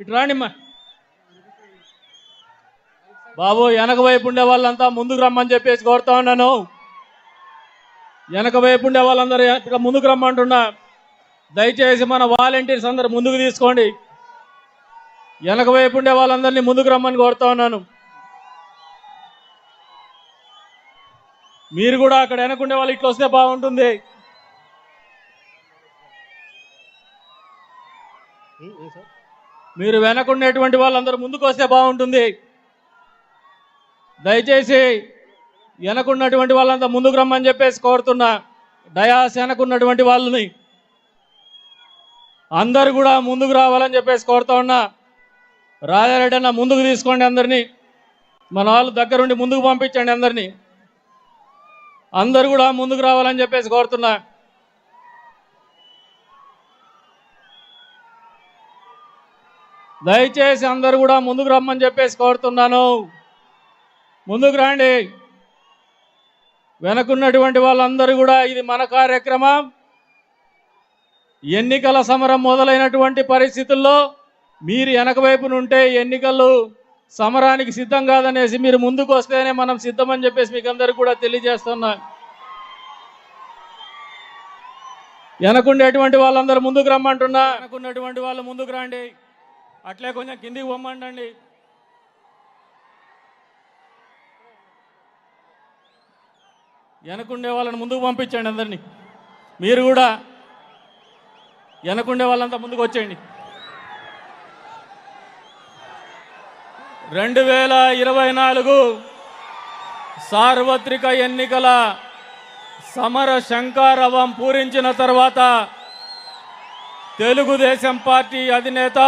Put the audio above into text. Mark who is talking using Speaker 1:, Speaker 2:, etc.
Speaker 1: ఇటు రాండిమ్మా బాబు వెనక వైపు ఉండే వాళ్ళంతా ముందుకు రమ్మని చెప్పేసి కోరుతా ఉన్నాను. వెనక వైపు ఉండే వాళ్ళందరూ ముందుకు రమ్మంటున్నా. దయచేసి మన వాలంటీర్స్ అందరు ముందుకు తీసుకోండి. వెనక వైపు ఉండే వాళ్ళందరినీ ముందుకు రమ్మని కోరుతా ఉన్నాను. మీరు కూడా అక్కడ వెనకుండే వాళ్ళు ఇట్లా వస్తే బాగుంటుంది. మీరు వెనకుండేటువంటి వాళ్ళందరూ ముందుకు వస్తే బాగుంటుంది. దయచేసి వెనకున్నటువంటి వాళ్ళంతా ముందుకు రమ్మని చెప్పేసి కోరుతున్నా. డయాస్ వెనకున్నటువంటి వాళ్ళని అందరు కూడా ముందుకు రావాలని చెప్పేసి కోరుతా ఉన్నా. రాజారెడ్డి అన్న ముందుకు తీసుకోండి అందరినీ. మన వాళ్ళు దగ్గరుండి ముందుకు పంపించండి అందరినీ. అందరు కూడా ముందుకు రావాలని చెప్పేసి కోరుతున్నా. దయచేసి అందరు కూడా ముందుకు రమ్మని చెప్పేసి కోరుతున్నాను. ముందుకు రండి. వెనకున్నటువంటి వాళ్ళందరూ కూడా ఇది మన కార్యక్రమం. ఎన్నికల సమరం మొదలైనటువంటి పరిస్థితుల్లో మీరు వెనక ఉంటే ఎన్నికలు సమరానికి సిద్ధం కాదనేసి మీరు ముందుకు వస్తేనే మనం సిద్ధమని చెప్పేసి మీకు అందరికీ కూడా తెలియజేస్తున్నా. వెనకుండేటువంటి వాళ్ళందరూ ముందుకు రమ్మంటున్నా. వెనకున్నటువంటి వాళ్ళు ముందుకు రండి. అట్లే కొంచెం కిందికి పొమ్మండి వెనకుండే వాళ్ళని ముందుకు పంపించండి అందరినీ. మీరు కూడా వెనకుండే వాళ్ళంతా ముందుకు వచ్చేయండి. రెండు వేల ఇరవై నాలుగు సార్వత్రిక ఎన్నికల సమర శంకారవం పూరించిన తర్వాత తెలుగుదేశం పార్టీ అధినేత